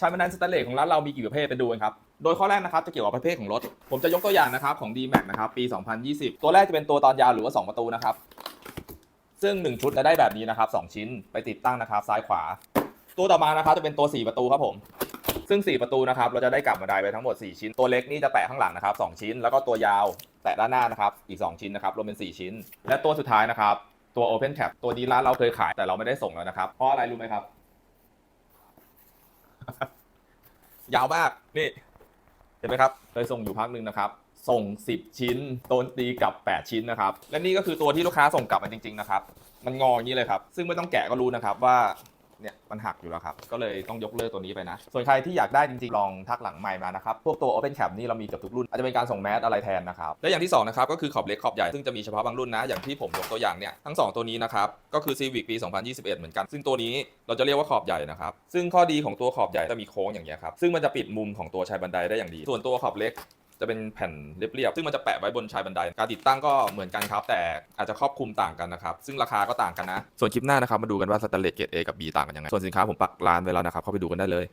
ชายบันไดสแตนเลสของร้านเรามีกี่ประเภทไปดูกันครับ โดยข้อแรกนะครับจะเกี่ยวกับประเภทของรถ ผมจะยกตัวอย่างนะครับของ D-Max นะครับปี 2020 ตัวแรกจะเป็นตัวตอนยาวหรือว่า 2 ประตูนะครับ ซึ่ง 1 ชุดจะได้แบบนี้นะครับ 2 ชิ้นไปติดตั้งนะครับซ้ายขวา ตัวต่อมานะครับจะเป็นตัว 4 ประตูครับผม ซึ่ง 4 ประตูนะครับเราจะได้กลับบันไดไปทั้งหมด 4 ชิ้น ตัวเล็กนี่จะแปะข้างหลังนะครับ 2 ชิ้น แล้วก็ตัวยาวแปะด้านหน้านะครับอีก 2 ชิ้นนะครับรวมเป็น 4 ชิ้น และตัวสุดท้ายนะครับตัว Open Cap ตัวนี้ร้านเราเคยขายแต่เราไม่ได้ส่งแล้วนะครับเพราะอะไรรู้ไหมครับ ยาวมากนี่เห็นไหมครับเลยส่งอยู่พักหนึ่งนะครับ ส่ง 10 ชิ้นโดนตีกลับ 8 ชิ้นนะครับ และนี่ก็คือตัวที่ลูกค้าส่งกลับมาจริง ๆ นะครับ มันงออย่างนี้เลยครับ ซึ่งไม่ต้องแกะก็รู้นะครับว่า เนี่ยมันหักอยู่แล้วครับ ก็เลยต้องยกเลิกตัวนี้ไปนะ ส่วนใครที่อยากได้จริงๆ ลองทักหลังใหม่มานะครับ พวกตัว Open Cap นี่เรามีเกับทุกรุ่น อาจจะเป็นการส่งแมสอะไรแทนนะครับ และอย่างที่สองนะครับก็คือขอบเล็กขอบใหญ่ ซึ่งจะมีเฉพาะบางรุ่นนะ อย่างที่ผมยกตัวอย่างเนี่ยทั้งสองตัวนี้นะครับ ก็คือ Civic ปี 2021 เหมือนกัน ซึ่งตัวนี้เราจะเรียกว่าขอบใหญ่นะครับ ซึ่งข้อดีของตัวขอบใหญ่จะมีโค้งอย่างเงี้ยครับ ซึ่งมันจะปิดมุมของตัวชายบันไดได้อย่างดี ส่วนตัวขอบเล็ก จะเป็นแผ่นเรียบๆ ซึ่งมันจะแปะไว้บนชายบันได การติดตั้งก็เหมือนกันครับ แต่อาจจะครอบคลุมต่างกันนะครับ ซึ่งราคาก็ต่างกันนะ ส่วนคลิปหน้านะครับ มาดูกันว่าสแตนเลสเกรด A กับ B ต่างกันยังไง ส่วนสินค้าผมปักร้านไว้แล้วนะครับ เข้าไปดูกันได้เลย